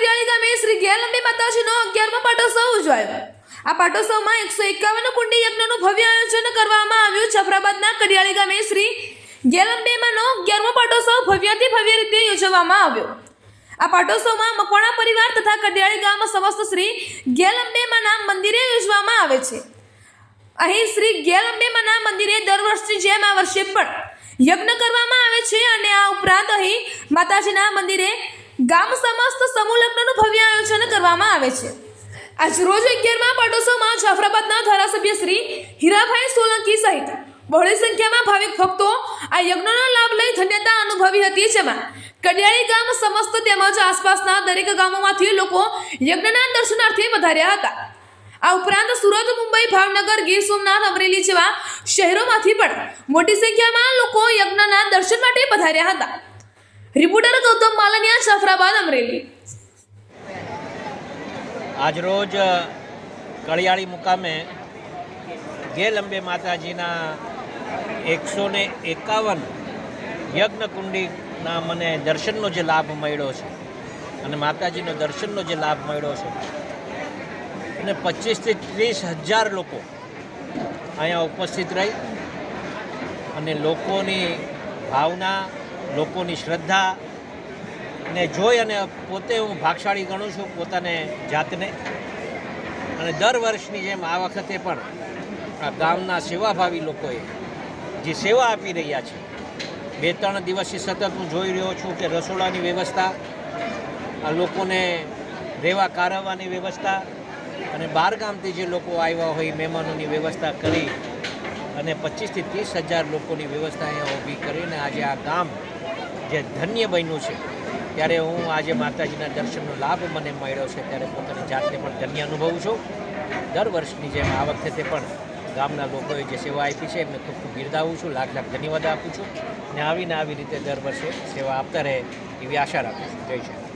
અડિયાળી ગામે શ્રી ગેરલંબી માતાજીનો અગિયારમો પાટોત્સવ ઉજવાયો. આ પાટોત્સવમાં એકસો એકાવન કુંડી યજ્ઞનું ભવ્ય આયોજન કરવામાં આવ્યું. જાફરાબાદના કડિયાળી ગામે શ્રી ગેરલંબેમાંનો અગિયારમો પાટોત્સવ ભવ્યથી ભવ્ય રીતે યોજવામાં આવ્યો. આ પાટોત્સવમાં મકવાણા પરિવાર તથા કડિયાળી ગામ સમસ્ત શ્રી ગેલંબેમાના મંદિરે યોજવામાં આવે છે. અહીં શ્રી ગેલંબેમાના મંદિરે દર વર્ષની જેમ આ વર્ષે પણ યજ્ઞ કરવામાં આવે છે અને આ ઉપરાંત અહીં માતાજીના મંદિરે ગામ સમસ્ત સમૂહ લગ્નનું ભવ્ય આયોજન કરવામાં આવે છે. આજ રોજ અગિયારમાં પાટોત્સવમાં જાફરાબાદના ધારાસભ્ય શ્રી હીરાભાઈ સોલંકી સહિત બહોળી સંખ્યામાં ભાવિક ભક્તો આ યજ્ઞનો લાભ લઈ ધન્યતા અનુભવી હતી. જેમાં કડિયાળી ગામ સમસ્ત તેમજ આસપાસના દરેક ગામોમાંથી લોકો યજ્ઞના દર્શનાર્થે વધાર્યા હતા. આ ઉપરાંત સુરત, મુંબઈ, ભાવનગર, ગીર સોમનાથ, અમરેલી જેવા શહેરોમાંથી પણ મોટી સંખ્યામાં લોકો યજ્ઞના દર્શન માટે પધાર્યા હતા. રિપોર્ટર ગૌતમ માલનિયા જાફરાબાદ અમરેલી આજરોજ કળિયાળી મુકામે ગેલંબે માતાજીના એકસો ને એકાવન યજ્ઞકુંડીના મને દર્શનનો જે લાભ મળ્યો છે અને માતાજીનો દર્શનનો જે લાભ મળ્યો છે અને પચીસથી ત્રીસ હજાર લોકો અહીંયા ઉપસ્થિત રહી અને લોકોની ભાવના લોકોની શ્રદ્ધા ને જોઈ અને પોતે હું ભાગશાળી ગણું છું પોતાને જાતને. અને દર વર્ષની જેમ આ વખતે પણ આ ગામના સેવાભાવી લોકોએ જે સેવા આપી રહ્યા છે, બે ત્રણ દિવસથી સતત હું જોઈ રહ્યો છું કે રસોડાની વ્યવસ્થા, આ લોકોને રહેવા કારવવાની વ્યવસ્થા અને બહાર ગામથી જે લોકો આવ્યા હોય મહેમાનોની વ્યવસ્થા કરી અને પચીસથી ત્રીસ હજાર લોકોની વ્યવસ્થા અહીંયા ઊભી કરીને આજે આ ગામ જે ધન્ય બન્યું છે, ત્યારે હું આજે માતાજીના દર્શનનો લાભ મને મળ્યો છે, ત્યારે પોતાની જાતને પણ ધન્ય અનુભવું છું. દર વર્ષની જેમ આ વખતે પણ ગામના લોકોએ જે સેવા આપી છે, એમને ખૂબ ખૂબ બિરદાવું છું, લાખ લાખ ધન્યવાદ આપું છું. અને આવીને આવી રીતે દર વર્ષે સેવા આપતા રહે, એવી આશા રાખું છું. જય શ્રી.